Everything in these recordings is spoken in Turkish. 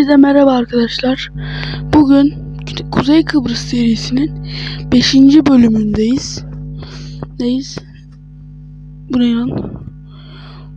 Herkese merhaba arkadaşlar. Bugün Kuzey Kıbrıs serisinin 5. bölümündeyiz. Neyiz? Bu ne lan?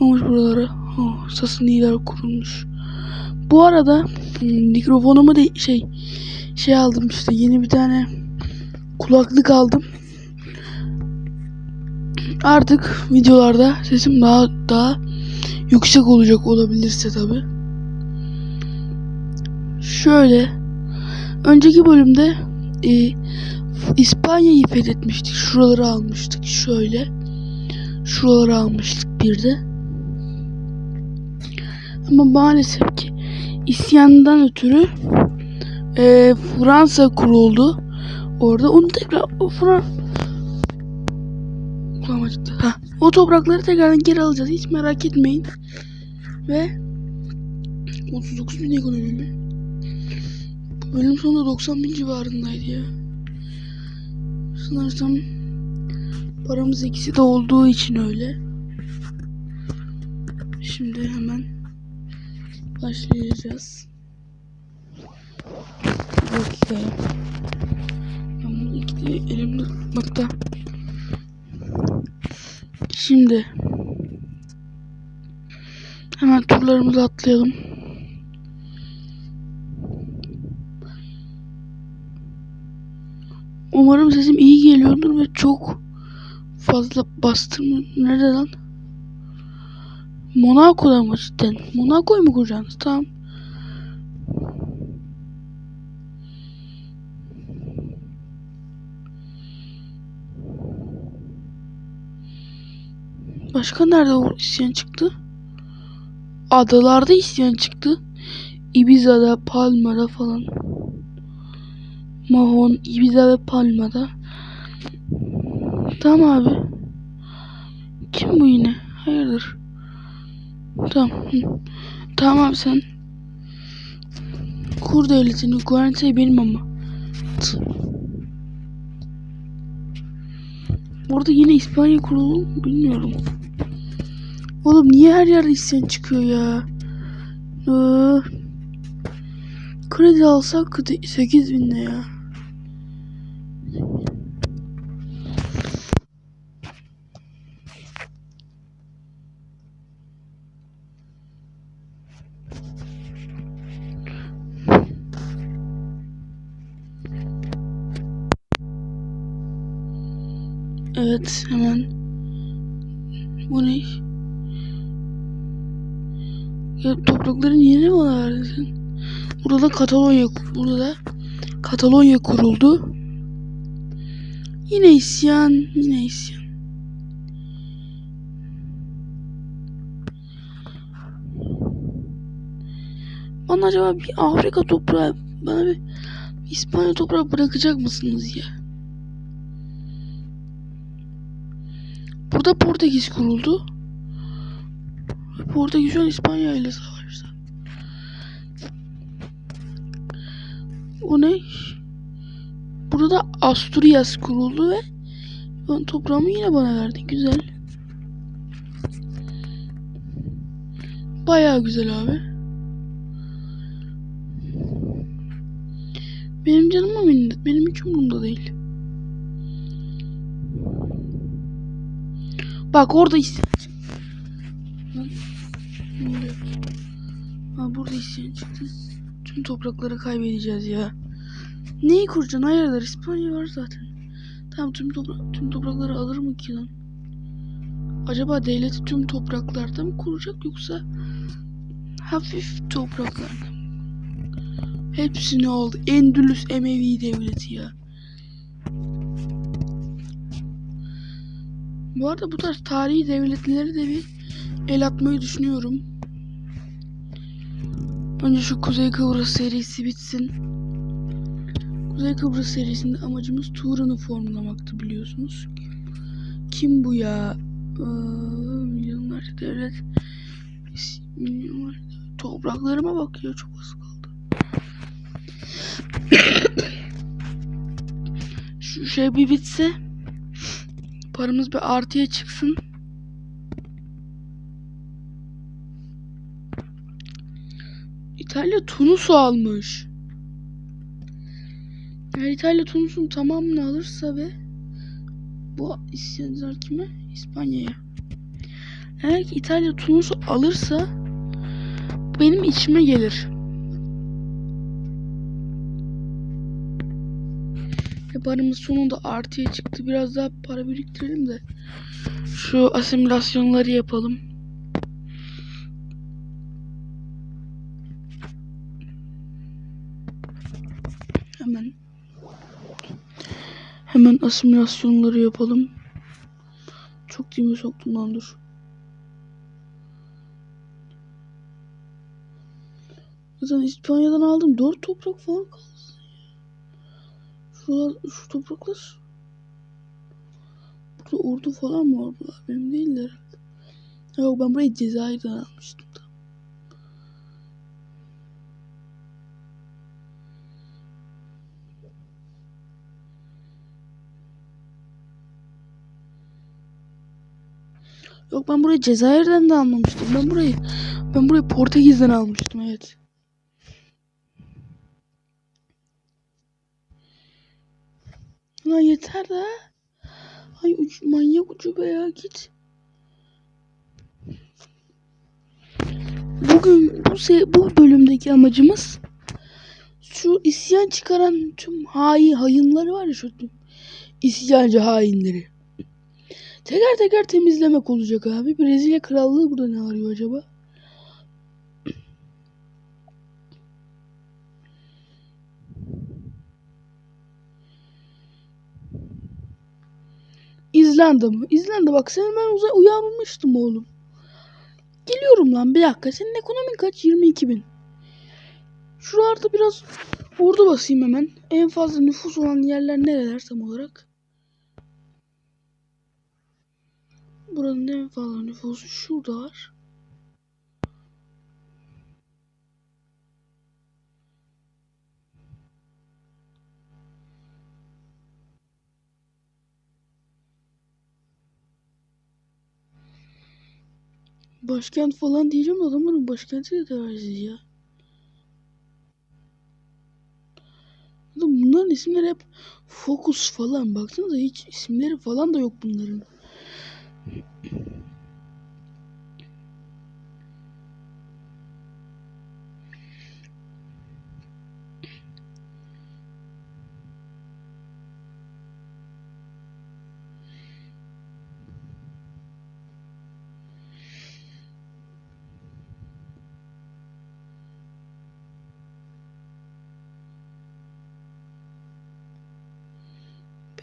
Olmuş buralara. Oh, sasın iyiler kurulmuş. Bu arada hmm, mikrofonumu da şey şey aldım işte yeni bir tane kulaklık aldım. Artık videolarda sesim daha daha yüksek olacak olabilirse tabi. Şöyle önceki bölümde e, İspanya'yı fethetmiştik. Şuraları almıştık. Şöyle şuraları almıştık bir de. Ama maalesef ki isyandan ötürü e, Fransa kuruldu. Orada onu tekrar o Fran Kulağım acıttı. Ha, o toprakları tekrardan geri alacağız. Hiç merak etmeyin. Ve 39 bin ekonomi mi? Bölüm sonunda 90 bin civarındaydı ya. Sanırsam paramız ikisi de olduğu için öyle. Şimdi hemen başlayacağız. Bir dakika ya. Ben bunu ikili elimde tutmakta. Şimdi hemen turlarımızı atlayalım. Umarım sesim iyi geliyordur ve çok fazla bastım. Nerede lan? Monaco'da mı cidden? Monaco'yu mu kuracaksınız? Tamam. Başka nerede o isyan çıktı? Adalarda isyan çıktı. Ibiza'da, Palma'da falan. Mahon, Ibiza ve Palma'da. Tamam abi. Kim bu yine? Hayırdır? Tamam. Tamam abi sen. Kur devletini. Guarantee benim ama. Burada yine İspanya kurulu? Bilmiyorum. Oğlum niye her yerde isyan çıkıyor ya? Ee, kredi alsak 8 bin ya? Evet hemen. Bu ne? Ya toprakları niye bana verdin sen? Burada Katalonya burada Katalonya kuruldu. Yine isyan, yine isyan. Bana acaba bir Afrika toprağı, bana bir İspanya toprağı bırakacak mısınız ya? Burada Portekiz kuruldu. Portekiz şu an İspanya ile savaşta. O ne? Burada Asturias kuruldu ve ben toprağımı yine bana verdi. Güzel. Bayağı güzel abi. Benim canıma minnet. Benim hiç umurumda değil. Bak orada isyan? Ha burada isyan çıktı. Tüm toprakları kaybedeceğiz ya. Neyi kuracaksın? Hayırdır? İspanya var zaten. Tamam tüm, topra tüm toprakları alır mı ki lan? Acaba devleti tüm topraklarda mı kuracak yoksa hafif topraklarda mı? Hepsini aldı. Endülüs Emevi devleti ya. Bu arada bu tarz tarihi devletleri de bir el atmayı düşünüyorum. Önce şu Kuzey Kıbrıs serisi bitsin. Kuzey Kıbrıs serisinde amacımız Turan'ı formlamaktı biliyorsunuz. Kim bu ya? Ee, milyonlarca devlet. Milyonlarca topraklarıma bak ya çok az kaldı. şu şey bir bitse paramız bir artıya çıksın. İtalya Tunus'u almış. Eğer İtalya Tunus'un tamamını alırsa ve bu isyancılar kime? İspanya'ya. Eğer İtalya Tunus'u alırsa benim içime gelir. Ve paramız sonunda artıya çıktı. Biraz daha para biriktirelim de şu asimilasyonları yapalım. Hemen hemen asimilasyonları yapalım. Çok dime soktum lan dur. Zaten İspanya'dan aldım. Dört toprak falan kaldı. Şuralar, şu topraklar. Burada ordu falan mı var? Benim değiller. Yok ben burayı Cezayir'den almıştım. Yok ben burayı Cezayir'den de almamıştım. Ben burayı ben burayı Portekiz'den almıştım evet. Lan yeter de. Ay uç, manyak ucu be ya git. Bugün bu se bu bölümdeki amacımız şu isyan çıkaran tüm hain hayınları var ya şu tüm isyancı hainleri. Teker teker temizlemek olacak abi. Brezilya krallığı burada ne arıyor acaba? İzlanda mı? İzlanda bak seni ben uza uyarmıştım oğlum. Geliyorum lan bir dakika. Senin ekonomin kaç? 22 bin. Şuralarda biraz ordu basayım hemen. En fazla nüfus olan yerler nereler tam olarak? Buranın en fazla nüfusu şurada var. Başkent falan diyeceğim de adamların başkenti de değersiz ya. Bunların isimleri hep Focus falan. Baksanıza hiç isimleri falan da yok bunların.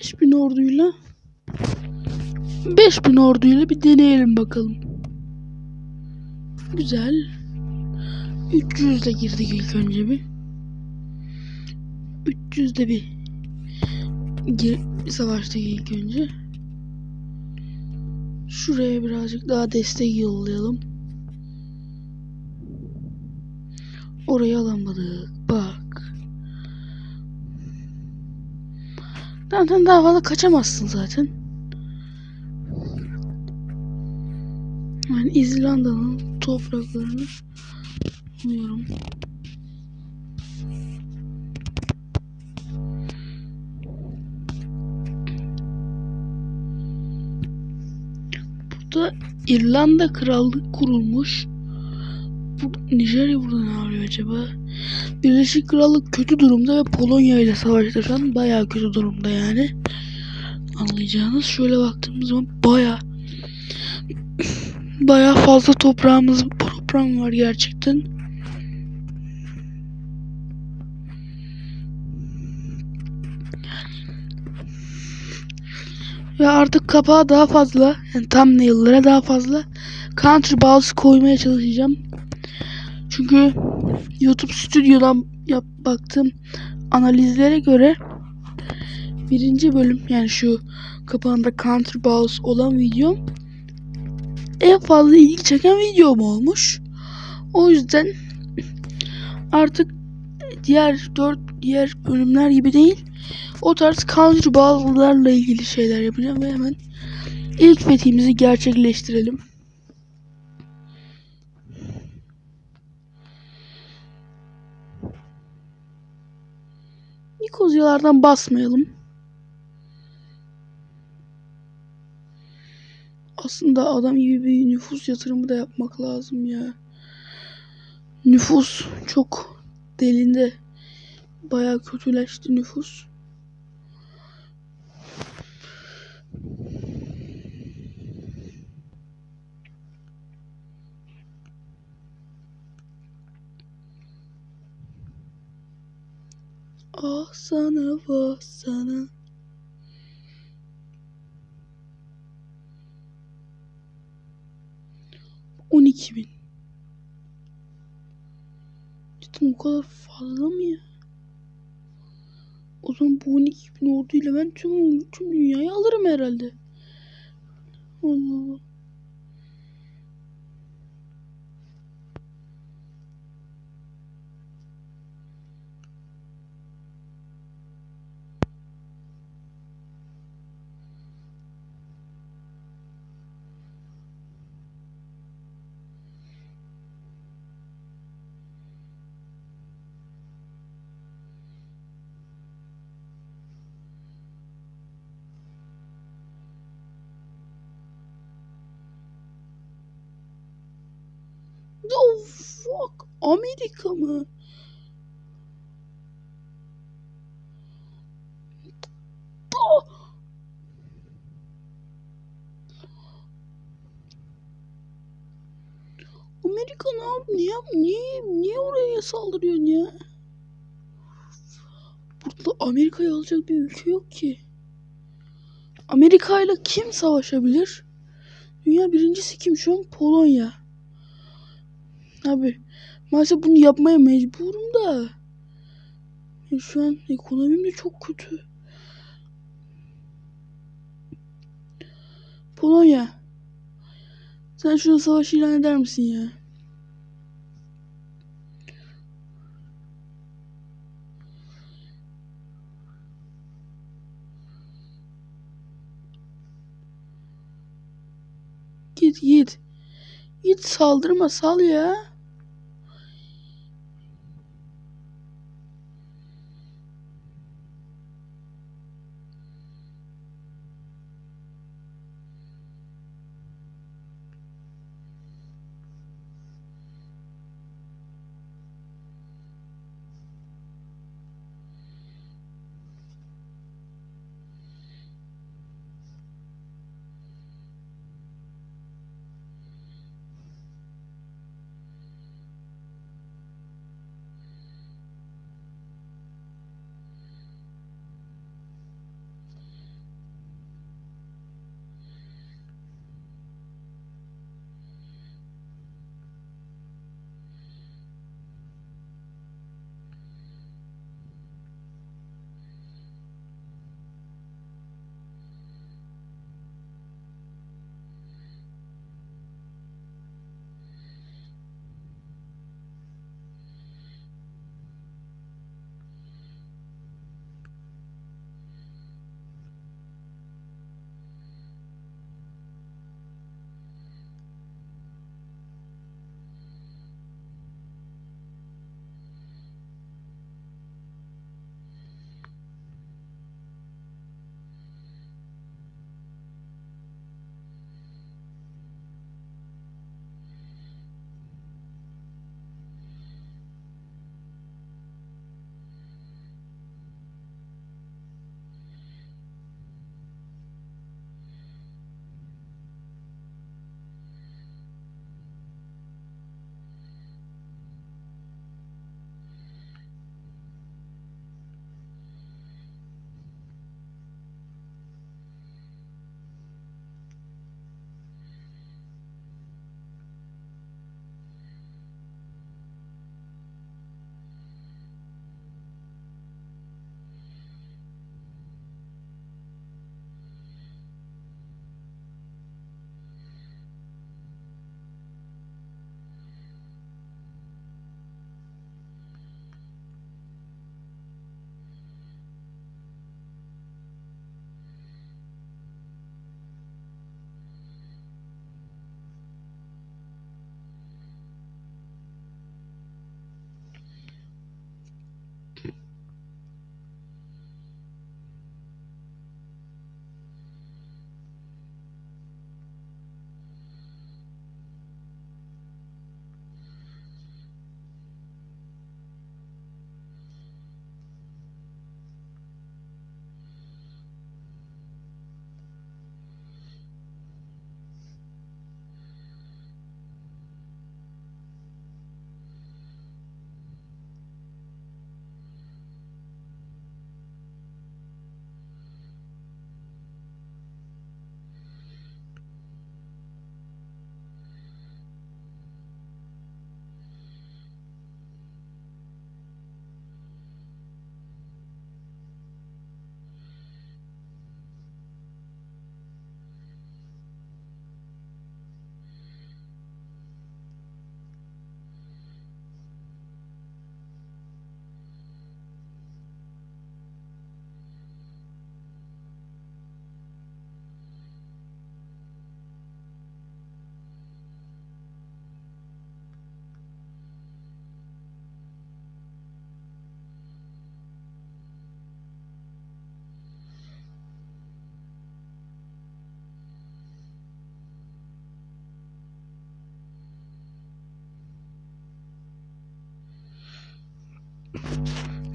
Beş bin orduyla 5000 orduyla bir deneyelim bakalım. Güzel. 300 de girdik ilk önce bir. 300 de bir gir savaştık ilk önce. Şuraya birazcık daha destek yollayalım. Orayı alamadık. Zaten daha fazla kaçamazsın zaten. Yani İzlanda'nın topraklarını alıyorum. Burada İrlanda Krallığı kurulmuş. Bu Nijerya burada ne arıyor acaba? Birleşik Krallık kötü durumda ve Polonya ile savaşta şu an bayağı kötü durumda yani. Anlayacağınız şöyle baktığımız zaman bayağı bayağı fazla toprağımız toprağım var gerçekten. Ve artık kapağa daha fazla yani thumbnail'lara daha fazla country balls koymaya çalışacağım. Çünkü YouTube stüdyodan yap, baktığım analizlere göre birinci bölüm yani şu kapağında country balls olan videom en fazla ilgi çeken videom olmuş. O yüzden artık diğer dört diğer bölümler gibi değil o tarz country ball'larla ilgili şeyler yapacağım ve hemen ilk fethimizi gerçekleştirelim. Nikozyalardan basmayalım. Aslında adam gibi bir nüfus yatırımı da yapmak lazım ya. Nüfus çok delinde. Bayağı kötüleşti nüfus. Ah sana vah sana. On iki bin. Cidden o kadar fazla mı ya? O zaman bu 12 bin orduyla ben tüm, tüm dünyayı alırım herhalde. Allah Allah. Oh fuck. Amerika mı? Amerika ne yap? Niye, niye, niye oraya saldırıyorsun ya? Burada Amerika'yı alacak bir ülke yok ki. Amerika ile kim savaşabilir? Dünya birincisi kim şu an? Polonya. Abi maalesef bunu yapmaya mecburum da. Şu an ekonomim de çok kötü. Polonya. Sen şuna savaş ilan eder misin ya? Git git. Git saldırma sal ya.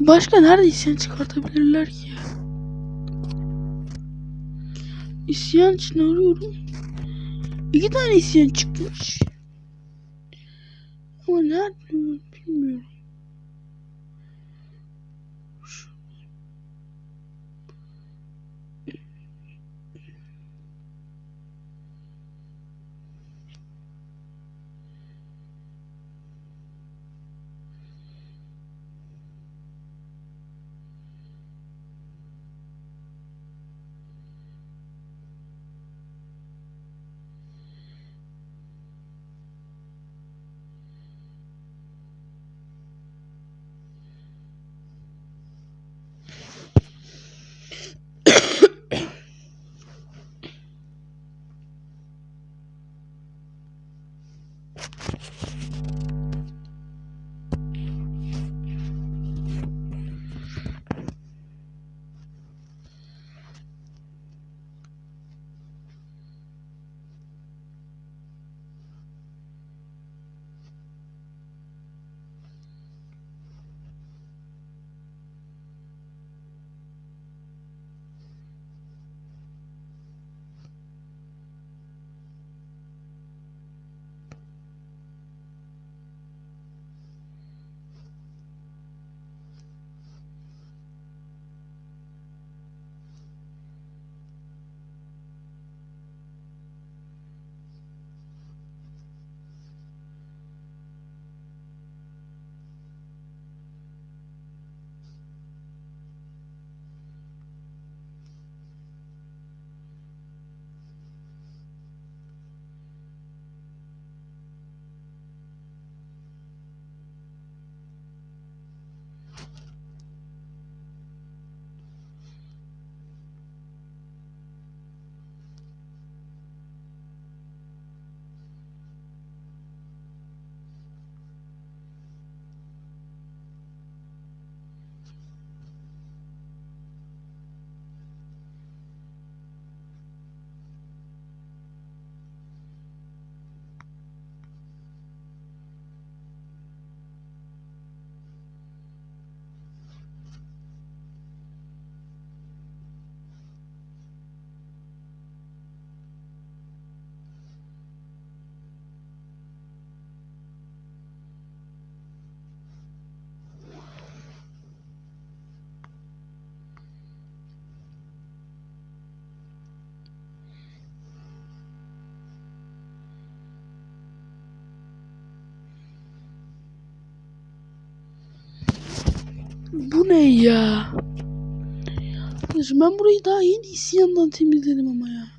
Başka nerede isyan çıkartabilirler ki ya? İsyan için arıyorum. İki tane isyan çıkmış. Ama nerede Bu ne ya? Ben burayı daha yeni isyandan temizledim ama ya.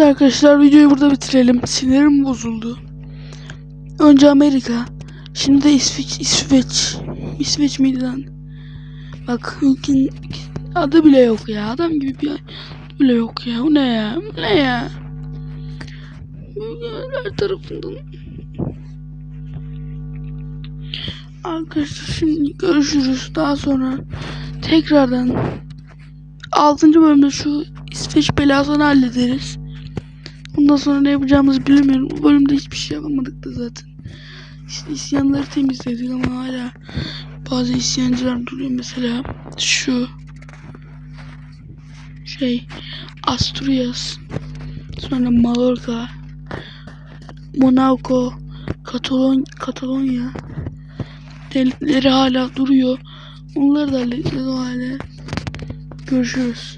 Evet arkadaşlar videoyu burada bitirelim. Sinirim bozuldu. Önce Amerika. Şimdi de İsveç. İsveç. İsveç miydi lan? Bak ülkenin adı bile yok ya. Adam gibi bir adı bile yok ya. Bu ne ya? Bu ne ya? Her tarafından. Arkadaşlar şimdi görüşürüz. Daha sonra tekrardan 6. bölümde şu İsveç belasını hallederiz. Ondan sonra ne yapacağımızı bilemiyorum. Bu bölümde hiçbir şey yapamadık da zaten. İşte isyanları temizledik ama hala bazı isyancılar duruyor. Mesela şu şey Asturias sonra Mallorca Monaco Katalon Katalonya devletleri hala duruyor. Onları da halledeceğiz o hale. Görüşürüz.